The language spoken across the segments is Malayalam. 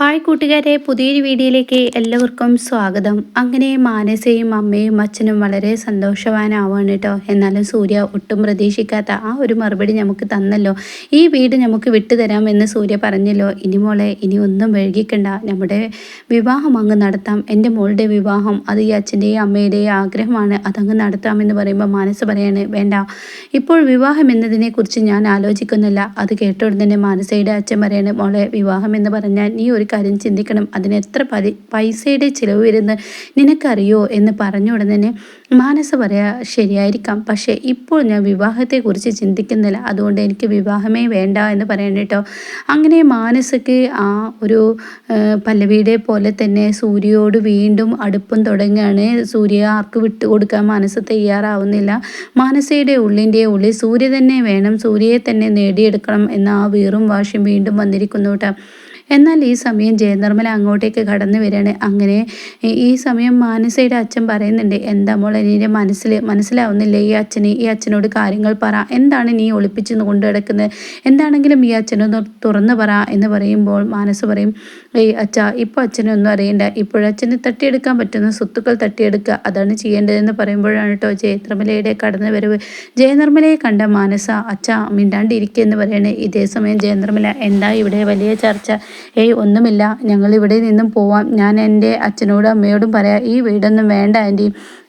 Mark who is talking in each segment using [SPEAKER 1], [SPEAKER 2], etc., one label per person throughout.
[SPEAKER 1] ഹായ് കൂട്ടുകാരെ പുതിയൊരു വീഡിയോയിലേക്ക് എല്ലാവർക്കും സ്വാഗതം. അങ്ങനെ മാനസയും അമ്മയും അച്ഛനും വളരെ സന്തോഷവാനാവാണ് കേട്ടോ എന്നാലും സൂര്യ ഒട്ടും പ്രതീക്ഷിക്കാത്ത ആ ഒരു മറുപടി നമുക്ക് തന്നല്ലോ. ഈ വീട് നമുക്ക് വിട്ടുതരാമെന്ന് സൂര്യ പറഞ്ഞല്ലോ. ഇനി മോളെ ഇനി ഒന്നും വൈകിക്കണ്ട. നമ്മുടെ വിവാഹം അങ്ങ് നടത്താം. എന്റെ മോളുടെ വിവാഹം അത് ഈ അച്ഛന്റെയും അമ്മയുടെയും ആഗ്രഹമാണ്. അതങ്ങ് നടത്താമെന്ന് പറയുമ്പോൾ മാനസ പറയാണ് വേണ്ട. ഇപ്പോൾ വിവാഹം എന്നതിനെക്കുറിച്ച് ഞാൻ ആലോചിക്കുന്നില്ല. അത് തന്നെ മാനസയുടെ അച്ഛൻ പറയാണ് മോളെ വിവാഹം എന്ന് പറഞ്ഞാൽ നീ ഒരു കാര്യം ചിന്തിക്കണം. അതിന് എത്ര പതി പൈസയുടെ ചിലവ് വരുന്ന നിനക്കറിയോ എന്ന് പറഞ്ഞ ഉടനെ തന്നെ മാനസ പറയാ ശരിയായിരിക്കാം. പക്ഷേ ഇപ്പോൾ ഞാൻ വിവാഹത്തെക്കുറിച്ച് ചിന്തിക്കുന്നില്ല. അതുകൊണ്ട് എനിക്ക് വിവാഹമേ വേണ്ട എന്ന് പറയണം കേട്ടോ. അങ്ങനെ മാനസക്ക് ആ ഒരു പല്ലവിയുടെ പോലെ തന്നെ സൂര്യയോട് വീണ്ടും അടുപ്പം തുടങ്ങുകയാണ് സൂര്യ ആർക്ക് വിട്ടു കൊടുക്കാൻ മനസ്സ് തയ്യാറാവുന്നില്ല. മാനസയുടെ ഉള്ളിന്റെ ഉള്ളിൽ സൂര്യ തന്നെ വേണം. സൂര്യയെ തന്നെ നേടിയെടുക്കണം എന്ന ആ വീറും വാശിയും വീണ്ടും വന്നിരിക്കുന്നു കേട്ടോ. എന്നാൽ ഈ സമയം ജയനിർമ്മല അങ്ങോട്ടേക്ക് കടന്നു വരികയാണ്. അങ്ങനെ ഈ സമയം മാനസയുടെ അച്ഛൻ പറയുന്നുണ്ട് എന്താ മോൾ എന്റെ മനസ്സിൽ മനസ്സിലാവുന്നില്ല? ഈ അച്ഛന് ഈ അച്ഛനോട് കാര്യങ്ങൾ പറ. എന്താണ് നീ ഒളിപ്പിച്ച് കൊണ്ടു കിടക്കുന്നത് എന്താണെങ്കിലും ഈ അച്ഛനൊന്ന് തുറന്നു പറ. എന്ന് പറയുമ്പോൾ മാനസ് പറയും ഏയ് അച്ഛ ഇപ്പോൾ അച്ഛനൊന്നും അറിയണ്ട. ഇപ്പോഴച്ഛന് തട്ടിയെടുക്കാൻ പറ്റുന്ന സ്വത്തുക്കൾ തട്ടിയെടുക്കുക. അതാണ് ചെയ്യേണ്ടതെന്ന് പറയുമ്പോഴാണ് കേട്ടോ ജയനിർമ്മലയുടെ കടന്നു വരവ് ജയനിർമ്മലയെ കണ്ട മാനസ അച്ഛ മിണ്ടാണ്ടിരിക്കുക എന്ന് പറയണേ. ഇതേ സമയം ജയനിർമ്മല എന്താ ഇവിടെ വലിയ ചർച്ച? ഏയ് ഒന്നുമില്ല. ഞങ്ങൾ ഇവിടെ നിന്നും പോവാം. ഞാൻ എന്റെ അച്ഛനോടും അമ്മയോടും പറയാം ഈ വീടൊന്നും വേണ്ട ആന്റി.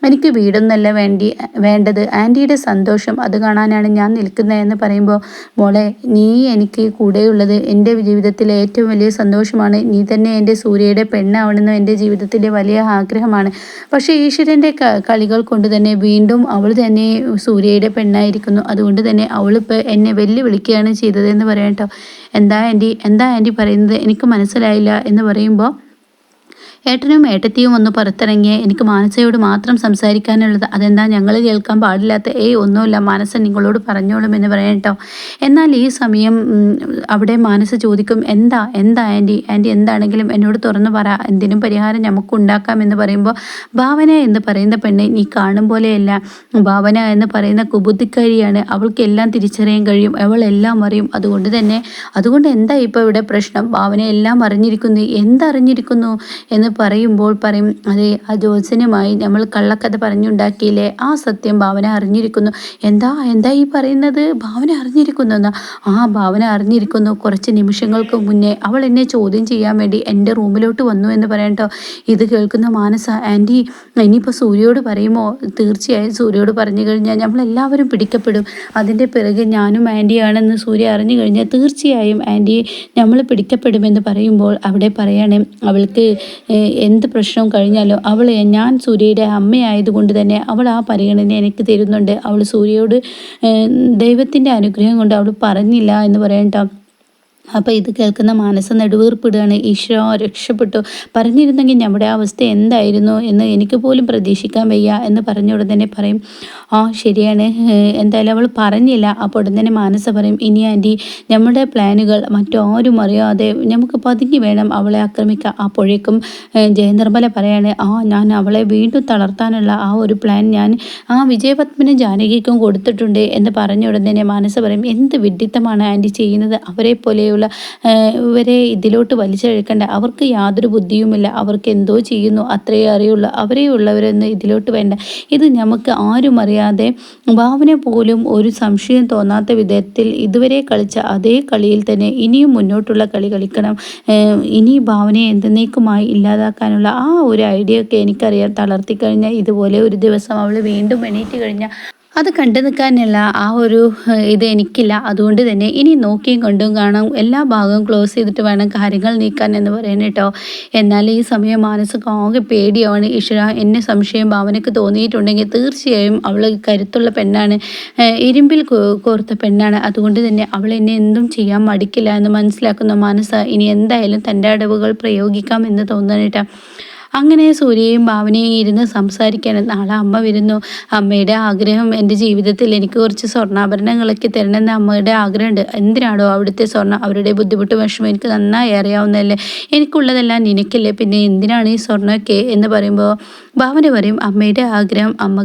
[SPEAKER 1] എനിക്ക് വീടൊന്നല്ല വേണ്ടി വേണ്ടത്. ആന്റിയുടെ സന്തോഷം അത് കാണാനാണ് ഞാൻ നിൽക്കുന്നതെന്ന് പറയുമ്പോൾ മോളെ നീ എനിക്ക് കൂടെയുള്ളത്. എന്റെ ജീവിതത്തിലെ ഏറ്റവും വലിയ സന്തോഷമാണ്. നീ തന്നെ എന്റെ സൂര്യയുടെ പെണ്ണാവണമെന്ന് എന്റെ ജീവിതത്തിലെ വലിയ ആഗ്രഹമാണ്. പക്ഷേ ഈശ്വരന്റെ കളികൾ കൊണ്ട് തന്നെ വീണ്ടും അവൾ തന്നെ സൂര്യയുടെ പെണ്ണായിരിക്കുന്നു. അതുകൊണ്ട് തന്നെ അവളിപ്പോൾ എന്നെ വെല്ലുവിളിക്കുകയാണ് ചെയ്തതെന്ന് പറയട്ടോ എന്താ ആന്റി? എന്താ ആന്റി പറയുന്നത്? എനിക്ക് മനസ്സിലായില്ല എന്ന് പറയുമ്പോൾ ഏട്ടനും ഏട്ടത്തിയും ഒന്ന് പുറത്തിറങ്ങിയ. എനിക്ക് മാനസയോട് മാത്രം സംസാരിക്കാനുള്ളത്. അതെന്താ ഞങ്ങൾ കേൾക്കാൻ പാടില്ലാത്ത ഏയ് ഒന്നുമില്ല മാനസ നിങ്ങളോട് പറഞ്ഞോളും എന്ന് പറയാം കേട്ടോ. എന്നാൽ ഈ സമയം അവിടെ മാനസ ചോദിക്കും എന്താ എന്താ ആന്റി? ആന്റി എന്താണെങ്കിലും എന്നോട് തുറന്നു പറ. എന്തിനും പരിഹാരം നമുക്ക് ഉണ്ടാക്കാം എന്ന് പറയുമ്പോൾ ഭാവന എന്ന് പറയുന്ന പെണ്ണെ നീ കാണും പോലെയല്ല. ഭാവന എന്ന് പറയുന്ന കുബുദ്ധിക്കാരിയാണ്. അവൾക്ക് എല്ലാം തിരിച്ചറിയാൻ കഴിയും. അവൾ എല്ലാം അറിയും. അതുകൊണ്ട് തന്നെ അതുകൊണ്ട് എന്താ ഇപ്പോൾ ഇവിടെ പ്രശ്നം? ഭാവന എല്ലാം അറിഞ്ഞിരിക്കുന്നു. എന്തറിഞ്ഞിരിക്കുന്നു എന്ന് പറയുമ്പോൾ പറയും അതെ ആ ജോത്സനുമായി നമ്മൾ കള്ളക്കഥ പറഞ്ഞുണ്ടാക്കിയില്ലേ? ആ സത്യം ഭാവന അറിഞ്ഞിരിക്കുന്നു. എന്താ എന്താ ഈ പറയുന്നത്? ഭാവന അറിഞ്ഞിരിക്കുന്നു എന്നാ ആ ഭാവന അറിഞ്ഞിരിക്കുന്നു. കുറച്ച് നിമിഷങ്ങൾക്ക് മുന്നേ അവൾ എന്നെ ചോദ്യം ചെയ്യാൻ വേണ്ടി എന്റെ റൂമിലോട്ട് വന്നു എന്ന് പറയട്ടോ ഇത് കേൾക്കുന്ന മാനസ ആന്റി ഇനിയിപ്പോൾ സൂര്യയോട് പറയുമോ? തീർച്ചയായും സൂര്യയോട് പറഞ്ഞു കഴിഞ്ഞാൽ നമ്മളെല്ലാവരും പിടിക്കപ്പെടും. അതിന്റെ പിറകെ ഞാനും ആന്റിയാണെന്ന് സൂര്യ അറിഞ്ഞു കഴിഞ്ഞാൽ തീർച്ചയായും ആന്റി നമ്മൾ പിടിക്കപ്പെടുമെന്ന് പറയുമ്പോൾ അവിടെ പറയണേ അവൾക്ക് എന്ത് പ്രശ്നവും കഴിഞ്ഞാലും അവൾ ഞാൻ സൂര്യയുടെ അമ്മയായതുകൊണ്ട് തന്നെ അവൾ ആ പരിഗണന എനിക്ക് തരുന്നുണ്ട്. അവൾ സൂര്യയോട് ദൈവത്തിന്റെ അനുഗ്രഹം കൊണ്ട് അവൾ പറഞ്ഞില്ല എന്ന് പറയട്ടോ അപ്പോൾ ഇത് കേൾക്കുന്ന മാനസ നെടുവീർപ്പിടുകയാണ് ഈശോ രക്ഷപ്പെട്ടു. പറഞ്ഞിരുന്നെങ്കിൽ നമ്മുടെ അവസ്ഥ എന്തായിരുന്നു എന്ന് എനിക്ക് പോലും പ്രതീക്ഷിക്കാൻ വയ്യ എന്ന് പറഞ്ഞ ഉടൻ തന്നെ പറയും. ആ ശരിയാണ്. എന്തായാലും അവൾ പറഞ്ഞില്ല. അപ്പോൾ ഉടൻ തന്നെ മാനസ പറയും ഇനി ആന്റി നമ്മുടെ പ്ലാനുകൾ മറ്റാരും അറിയാതെ നമുക്ക് പതുങ്ങി വേണം അവളെ ആക്രമിക്കുക അപ്പോഴേക്കും ജയനിർമ്മല പറയാണ് ആ ഞാൻ അവളെ വീണ്ടും തളർത്താനുള്ള ആ ഒരു പ്ലാൻ ഞാൻ ആ വിജയപത്മനും ജാനകിക്കും കൊടുത്തിട്ടുണ്ട്. എന്ന് പറഞ്ഞ ഉടൻ തന്നെ മാനസ പറയും എന്ത് വിഡിത്തമാണ് ആന്റി ചെയ്യുന്നത്? അവരെ പോലെയുള്ള ഉള്ള ഇവരെ ഇതിലോട്ട് വലിച്ചഴക്കേണ്ട. അവർക്ക് യാതൊരു ബുദ്ധിയുമില്ല. അവർക്ക് എന്തോ ചെയ്യുന്നു. അത്രയേ അറിയുള്ളൂ. അവരേ ഉള്ളവരൊന്നും ഇതിലോട്ട് വേണ്ട. ഇത് നമുക്ക് ആരും അറിയാതെ ഭാവന പോലും ഒരു സംശയം തോന്നാത്ത വിധത്തിൽ ഇതുവരെ കളിച്ച അതേ കളിയിൽ തന്നെ ഇനിയും മുന്നോട്ടുള്ള കളി കളിക്കണം. ഇനി ഭാവനയെ എന്തെന്നേക്കുമായി ഇല്ലാതാക്കാനുള്ള ആ ഒരു ഐഡിയ ഒക്കെ എനിക്കറിയാം തളർത്തി കഴിഞ്ഞാൽ ഇതുപോലെ ഒരു ദിവസം അവൾ വീണ്ടും എണീറ്റ് കഴിഞ്ഞാൽ അത് കണ്ടു നിൽക്കാനുള്ള ആ ഒരു ഇത് എനിക്കില്ല. അതുകൊണ്ട് തന്നെ ഇനി നോക്കിയും കണ്ടും കാണാം. എല്ലാ ഭാഗവും ക്ലോസ് ചെയ്തിട്ട് വേണം കാര്യങ്ങൾ നീക്കാൻ എന്ന് പറയുന്നത് കേട്ടോ. എന്നാൽ ഈ സമയം മാനസിക ആകെ പേടിയാണ്. ഈശ്വര എന്നെ സംശയം ഭാവനയ്ക്ക് തോന്നിയിട്ടുണ്ടെങ്കിൽ തീർച്ചയായും അവൾ കരുത്തുള്ള പെണ്ണാണ്. ഇരുമ്പിൽ കോർത്ത പെണ്ണാണ്. അതുകൊണ്ട് തന്നെ അവൾ എന്നെ എന്തും ചെയ്യാൻ മടിക്കില്ല എന്ന് മനസ്സിലാക്കുന്ന മനസ്സ് ഇനി എന്തായാലും തന്റെ അടവുകൾ പ്രയോഗിക്കാം എന്ന് തോന്നണേട്ടാ അങ്ങനെ സൂര്യയും ഭാവനയും ഇരുന്ന് സംസാരിക്കാൻ നാളെ അമ്മ വരുന്നു. അമ്മയുടെ ആഗ്രഹം എന്റെ ജീവിതത്തിൽ എനിക്ക് കുറച്ച് സ്വർണാഭരണങ്ങളൊക്കെ തരണമെന്ന് അമ്മയുടെ ആഗ്രഹമുണ്ട്. എന്തിനാണോ അവിടുത്തെ സ്വർണം? അവരുടെ ബുദ്ധിമുട്ട് വിഷമം എനിക്ക് നന്നായി അറിയാവുന്നതല്ലേ? എനിക്കുള്ളതെല്ലാം നിനക്കല്ലേ? പിന്നെ എന്തിനാണ് ഈ സ്വർണമൊക്കെ എന്ന് പറയുമ്പോൾ ഭാവന പറയും അമ്മയുടെ ആഗ്രഹം അമ്മ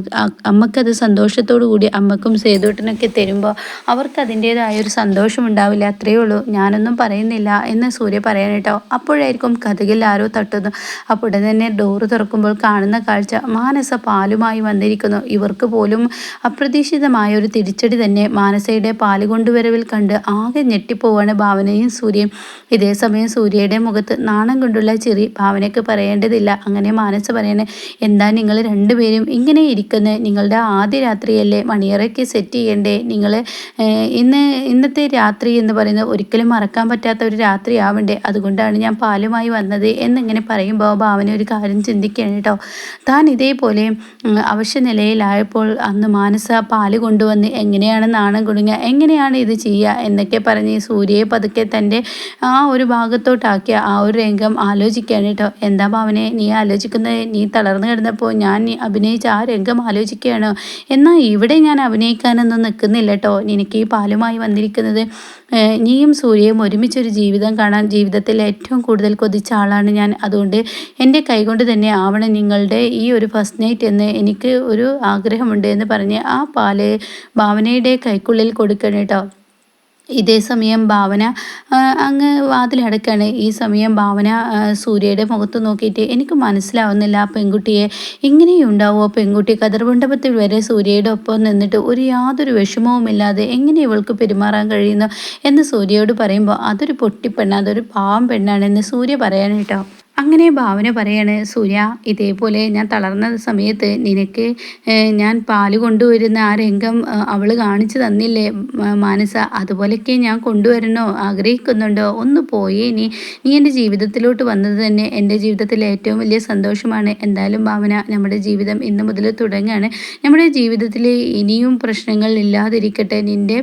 [SPEAKER 1] അമ്മക്കത് സന്തോഷത്തോടു കൂടി അമ്മക്കും സേതുട്ടനൊക്കെ തരുമ്പോൾ അവർക്ക് അതിന്റെതായ ഒരു സന്തോഷം ഉണ്ടാവില്ല അത്രയേ ഉള്ളൂ. ഞാനൊന്നും പറയുന്നില്ല എന്ന് സൂര്യ പറയാനേട്ടോ അപ്പോഴായിരിക്കും കഥകിൽ ആരോ തട്ടുന്നു. അപ്പോൾ തന്നെ ഡോറ് തുറക്കുമ്പോൾ കാണുന്ന കാഴ്ച മാനസ പാലുമായി വന്നിരിക്കുന്നു. ഇവർക്ക് പോലും അപ്രതീക്ഷിതമായ ഒരു തിരിച്ചടി തന്നെ മാനസയുടെ പാൽ കൊണ്ടുവരവിൽ കണ്ട് ആകെ ഞെട്ടിപ്പോവാണ് ഭാവനയും സൂര്യയും ഇതേ സമയം സൂര്യയുടെ മുഖത്ത് നാണം കൊണ്ടുള്ള ചിരി ഭാവനയ്ക്ക് പറയേണ്ടതില്ല. അങ്ങനെ മാനസ പറയണേ എന്താ നിങ്ങൾ രണ്ടുപേരും ഇങ്ങനെ ഇരിക്കുന്നത് നിങ്ങളുടെ ആദ്യ രാത്രിയല്ലേ? മണിയറയ്ക്ക് സെറ്റ് ചെയ്യണ്ടേ? നിങ്ങൾ ഇന്ന് ഇന്നത്തെ രാത്രി എന്ന് പറയുന്നത് ഒരിക്കലും മറക്കാൻ പറ്റാത്ത ഒരു രാത്രി ആവണ്ടേ അതുകൊണ്ടാണ് ഞാൻ പാലുമായി വന്നത് എന്നിങ്ങനെ പറയുമ്പോൾ ഭാവന ഒരു കാര്യം ചിന്തിക്കുകയാണ് കേട്ടോ. താൻ ഇതേപോലെ അവശ്യ നിലയിലായപ്പോൾ അന്ന് മാനസ പാൽ കൊണ്ടുവന്ന് എങ്ങനെയാണ് നാണം കുടുങ്ങുക എങ്ങനെയാണ് ഇത് ചെയ്യുക എന്നൊക്കെ പറഞ്ഞ് സൂര്യയെ പതുക്കെ തന്റെ ആ ഒരു ഭാഗത്തോട്ടാക്കിയ ആ ഒരു രംഗം ആലോചിക്കുകയാണ് കേട്ടോ. എന്താ ഭാവനെ നീ ആലോചിക്കുന്നത് നീ തളർന്നു കിടന്നപ്പോൾ ഞാൻ അഭിനയിച്ച ആ രംഗം ആലോചിക്കുകയാണ്. എന്നാൽ ഇവിടെ ഞാൻ അഭിനയിക്കാനൊന്നും നിൽക്കുന്നില്ല കേട്ടോ. നിനക്ക് ഈ പാലുമായി വന്നിരിക്കുന്നത് നീയും സൂര്യയും ഒരുമിച്ചൊരു ജീവിതം കാണാൻ ജീവിതത്തിൽ ഏറ്റവും കൂടുതൽ കൊതിച്ച ആളാണ് ഞാൻ. അതുകൊണ്ട് എന്റെ കൈകൊണ്ട് തന്നെ ആവണം നിങ്ങളുടെ ഈ ഒരു ഫസ്റ്റ് നൈറ്റ് എന്ന് എനിക്ക് ഒരു ആഗ്രഹമുണ്ട് എന്ന് പറഞ്ഞ് ആ പാൽ ഭാവനയുടെ കൈക്കുള്ളിൽ കൊടുക്കണം കേട്ടോ. ഇതേ സമയം ഭാവന അങ്ങ് വാതിലടക്കാണ് ഈ സമയം ഭാവന സൂര്യയുടെ മുഖത്ത് നോക്കിയിട്ട് എനിക്ക് മനസ്സിലാവുന്നില്ല ആ പെൺകുട്ടിയെ ഇങ്ങനെയുണ്ടാവുമോ പെൺകുട്ടി കതിർമണ്ഡപത്തിൽ വരെ സൂര്യയുടെ ഒപ്പം നിന്നിട്ട് ഒരു യാതൊരു വിഷമവുമില്ലാതെ എങ്ങനെ ഇവൾക്ക് പെരുമാറാൻ കഴിയുന്നു? എന്ന് സൂര്യയോട് പറയുമ്പോൾ അതൊരു പൊട്ടിപ്പെണ്ണ അതൊരു പാവം പെണ്ണാണെന്ന് സൂര്യ പറയാൻ അങ്ങനെ ഭാവന പറയാണ് സൂര്യ ഇതേപോലെ ഞാൻ തളർന്ന സമയത്ത് നിനക്ക് ഞാൻ പാൽ കൊണ്ടുവരുന്ന ആ രംഗം അവൾ കാണിച്ചു തന്നില്ലേ? മാനസ അതുപോലെയൊക്കെ ഞാൻ കൊണ്ടുവരണോ? ആഗ്രഹിക്കുന്നുണ്ടോ? ഒന്ന് പോയി നീ നീ എന്റെ ജീവിതത്തിലോട്ട് വന്നത് തന്നെ എന്റെ ജീവിതത്തിലെ ഏറ്റവും വലിയ സന്തോഷമാണ്. എന്തായാലും ഭാവന നമ്മുടെ ജീവിതം ഇന്ന് മുതൽ തുടങ്ങുകയാണ് നമ്മുടെ ജീവിതത്തിൽ ഇനിയും പ്രശ്നങ്ങൾ ഇല്ലാതിരിക്കട്ടെ. നിന്റെ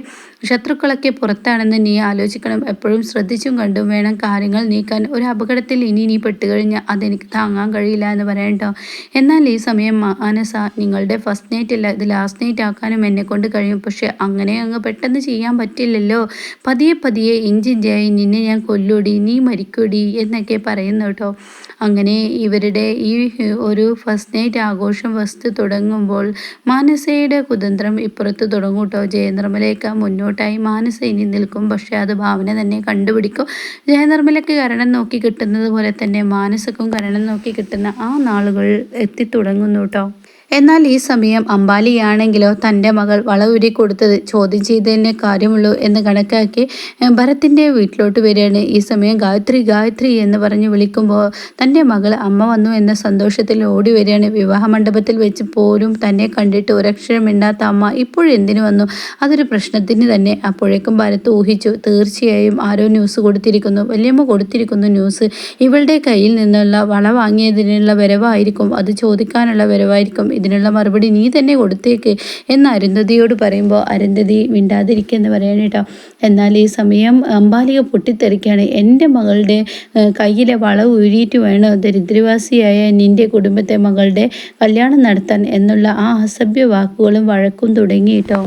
[SPEAKER 1] ശത്രുക്കളൊക്കെ പുറത്താണെന്ന് നീ ആലോചിക്കണം. എപ്പോഴും ശ്രദ്ധിച്ചും കണ്ടും വേണം കാര്യങ്ങൾ നീക്കാൻ. ഒരു അപകടത്തിൽ ഇനി നീ പെട്ടുകഴിഞ്ഞാൽ അതെനിക്ക് താങ്ങാൻ കഴിയില്ല എന്ന് പറയണ്ടോ എന്നാൽ ഈ സമയം മാനസ നിങ്ങളുടെ ഫസ്റ്റ് നൈറ്റ് അല്ല ഇത് ലാസ്റ്റ് നൈറ്റ് ആക്കാനും എന്നെ കൊണ്ട് കഴിയും. പക്ഷേ അങ്ങനെ അങ്ങ് പെട്ടെന്ന് ചെയ്യാൻ പറ്റില്ലല്ലോ. പതിയെ പതിയെ ഇഞ്ചിഞ്ചായി നിന്നെ ഞാൻ കൊല്ലൂടി നീ മരിക്കൂടി എന്നൊക്കെ പറയുന്നു കേട്ടോ. അങ്ങനെ ഇവരുടെ ഈ ഒരു ഫസ്റ്റ് നൈറ്റ് ആഘോഷം വസ്തു തുടങ്ങുമ്പോൾ മാനസയുടെ കുതന്ത്രം ഇപ്പുറത്ത് തുടങ്ങും കേട്ടോ. ജയനിർമ്മലേക്ക് മുന്നോട്ടായി മാനസ ഇനി നിൽക്കും. പക്ഷേ അത് ഭാവന തന്നെ കണ്ടുപിടിക്കും. ജയനിർമ്മലയ്ക്ക് കരണം നോക്കി കിട്ടുന്നത് പോലെ തന്നെ മാനസക്കും കരണം നോക്കി കിട്ടുന്ന ആ നാളുകൾ എത്തിത്തുടങ്ങുന്നു കേട്ടോ. എന്നാൽ ഈ സമയം അമ്പാലിയാണെങ്കിലോ തന്റെ മകൾ വളവുരി കൊടുത്തത് ചോദ്യം ചെയ്തതിനെ കാര്യമുള്ളൂ എന്ന് കണക്കാക്കി ഭരത്തിന്റെ വീട്ടിലോട്ട് വരികയാണ്. ഈ സമയം ഗായത്രി ഗായത്രി എന്ന് പറഞ്ഞ് വിളിക്കുമ്പോൾ തന്റെ മകൾ അമ്മ വന്നു എന്ന സന്തോഷത്തിൽ ഓടി വരികയാണ്. വിവാഹ മണ്ഡപത്തിൽ വെച്ച് പോലും തന്നെ കണ്ടിട്ട് ഒരക്ഷരം മിണ്ടാത്ത അമ്മ ഇപ്പോഴെന്തിനു വന്നു? അതൊരു പ്രശ്നത്തിന് തന്നെ. അപ്പോഴേക്കും ഭരത്ത് ഊഹിച്ചു തീർച്ചയായും ആരോ ന്യൂസ് കൊടുത്തിരിക്കുന്നു. വലിയമ്മ കൊടുത്തിരിക്കുന്നു ന്യൂസ്. ഇവളുടെ കയ്യിൽ നിന്നുള്ള വള വാങ്ങിയതിനുള്ള വരവായിരിക്കും. അത് ചോദിക്കാനുള്ള വരവായിരിക്കും. ഇതിനുള്ള മറുപടി നീ തന്നെ കൊടുത്തേക്ക് എന്ന് അരുന്ധതിയോട് പറയുമ്പോൾ അരുന്ധതി മിണ്ടാതിരിക്കുമെന്ന് പറയണം കേട്ടോ. എന്നാൽ ഈ സമയം അമ്പാലിക പൊട്ടിത്തെറിക്കുകയാണ്. എന്റെ മകളുടെ കയ്യിലെ വളവ് ഊരിയിട്ട് വേണം ദരിദ്രവാസിയായ നിന്റെ കുടുംബത്തെ മകളുടെ കല്യാണം നടത്താൻ എന്നുള്ള ആ അസഭ്യ വാക്കുകളും വഴക്കും തുടങ്ങി കേട്ടോ.